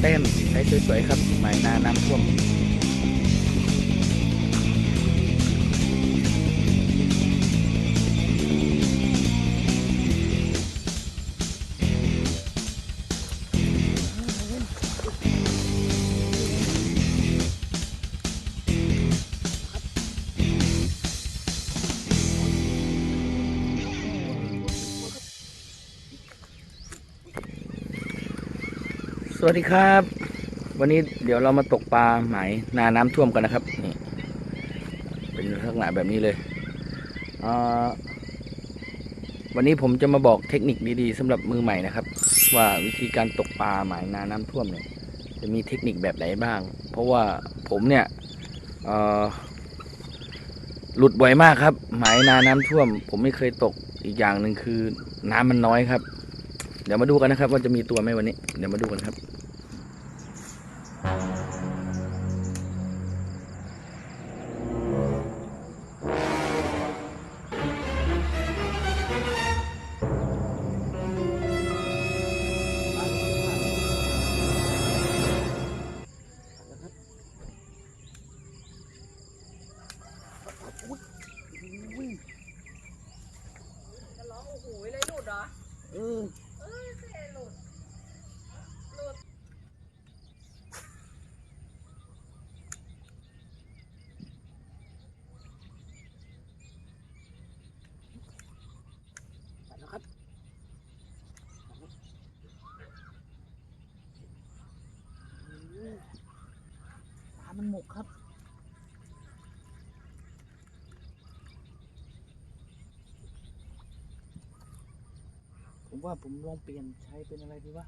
แต้มใช้สวยๆครับหมายนาน้ำท่วม สวัสดีครับ วันนี้เดี๋ยวเรามาตกปลาหมายนาน้ำท่วมกันนะครับนี่เป็นลักษณะแบบนี้เลยวันนี้ผมจะมาบอกเทคนิคดีๆสำหรับมือใหม่นะครับ ว่าวิธีการตกปลาหมายนาน้ำท่วมเนี่ยจะมีเทคนิคแบบไหนบ้าง เพราะว่าผมเนี่ยหลุดบ่อยมากครับ หมายนาน้ำท่วม ผมไม่เคยตกอีกอย่างหนึ่งคือน้ำมันน้อยครับ เดี๋ยวมาดูกันนะครับ ว่าจะมีตัวไหมวันนี้ เดี๋ยวมาดูกันครับ มันหมกครับ ผมว่าผมลองเปลี่ยนใช้เป็นอะไรดีวะ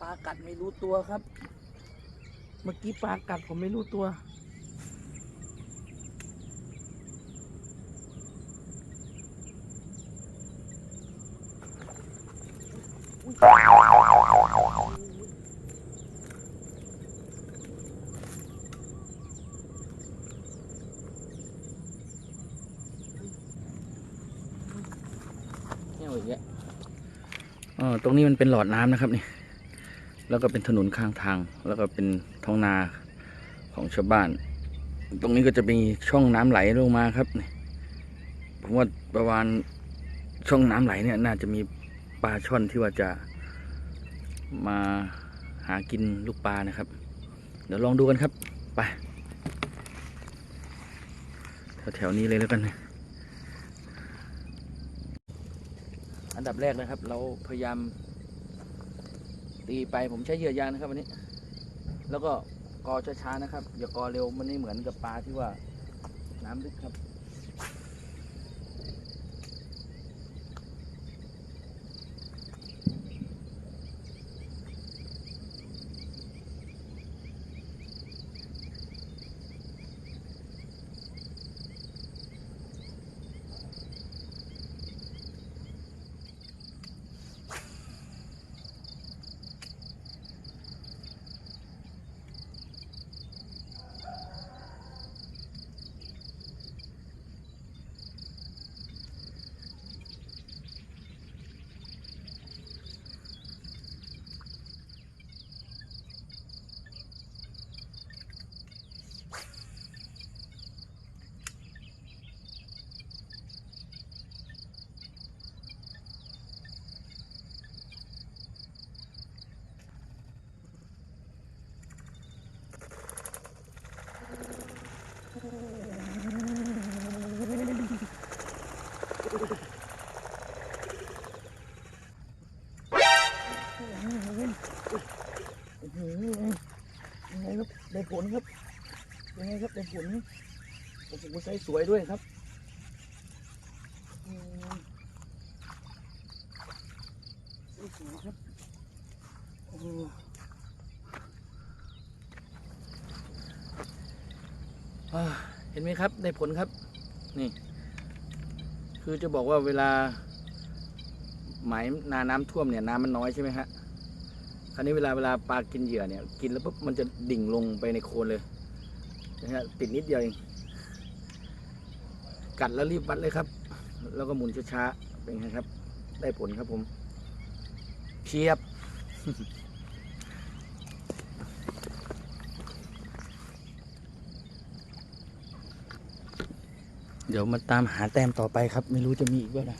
ปลากัดไม่รู้ตัวครับ เมื่อกี้ปลากัดผมไม่รู้ตัว เนี่ยอีกแล้วอ๋อตรงนี้มันเป็นหลอดน้ำนะครับนี่ แล้วก็เป็นถนนข้างทาง แล้วก็เป็นท้องนาของชาวบ้าน ตรงนี้ก็จะมีช่องน้ำไหลลงมาครับนี่ผมว่าประมาณช่องน้ำไหลเนี่ย น่าจะมีปลาช่อนที่ว่าจะมาหากินลูกปลานะครับ เดี๋ยวลองดูกันครับ ไปแถวๆนี้เลยแล้วกันนะอันดับแรกนะครับ เราพยายาม ตีไปผมใช้เหยื่อยางนะครับวันนี้ แล้วก็กอช้าๆนะครับ อย่ากอเร็วมันไม่เหมือนกับปลาที่ว่าน้ำลึกครับ อื้อหือยังไงครับได้ผ ลครับยังไงครับได้ผลโอ้โหไซส์สวยด้วยครับไซส์สวยครับโอ้เห็นไหมครับได้ผลครับนี่ คือจะบอกว่าเวลาหมายนาน้ำท่วมเนี่ยน้ำมันน้อยใช่ไหมฮะาวนี้เวลาเวลาปลากินเหยื่อเนี่ย กินแล้วปุ๊บมันจะดิ่งลงไปในโคนเลยนะฮะติดนิดเดียวเองกัดแล้วรีบวัดเลยครับ แล้วก็หมุนช้าๆเป็นไงครับ ได้ผลครับผมเทียบ เดี๋ยวมาตามหาแต้มต่อไปครับ ไม่รู้จะมีอีกว่านะ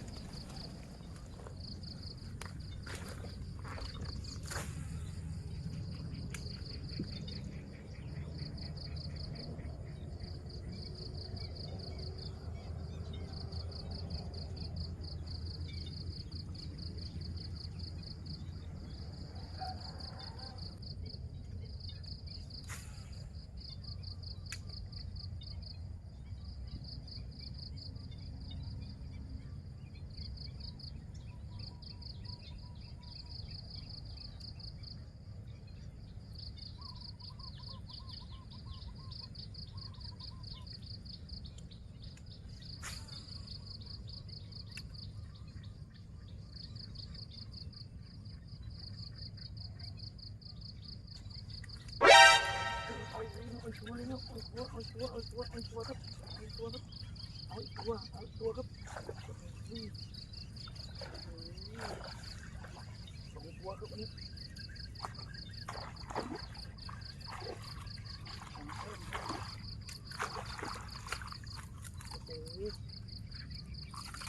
เอาชัวร์เลยนะเอาชัวร์เอาชัวร์เอาชัวร์เอาชัวร์ครับเอาชัวร์ครับเอาชัวร์เอาชัวร์ครับอืมสองตัวครับวันนี้โอ้โห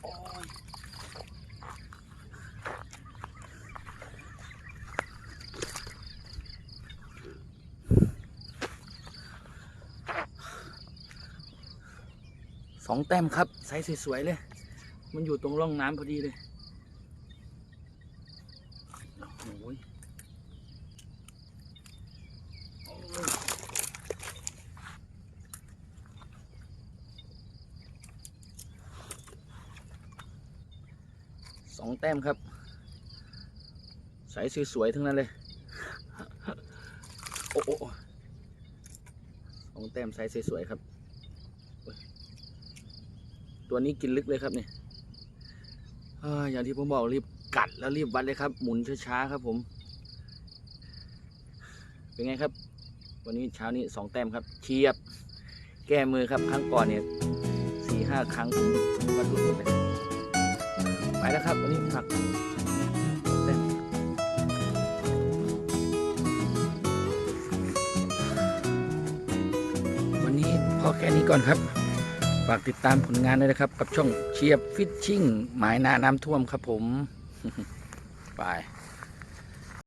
โอ้ยส องแต้มครับไซส์สวยๆเลย มันอยู่ตรงร่องน้ำพอดีเลยโอ้ยสองแต้มครับไซส์สวยๆทั้งนั้นเลย โอ้โอ้สองแต้มไซส์สวยๆครับ ตัวนี้กินลึกเลยครับเนี่ยอย่างที่ผมบอกรีบกัดแล้วรีบวัดเลยครับ หมุนช้าๆครับผม เป็นไงครับ วันนี้เช้านี้สองแต้มครับเชียบ แก้มือครับครั้งก่อนเนี่ยสี่ห้าครั้งผมวัดหลุดหมดเลยไปแล้วครับ วันนี้ผักแต้มวันนี้พอแค่นี้ก่อนครับ ฝากติดตามผลงานด้วยนะครับ กับช่องเชียบฟิชชิ่งหมายนาน้ำท่วมครับผม ไป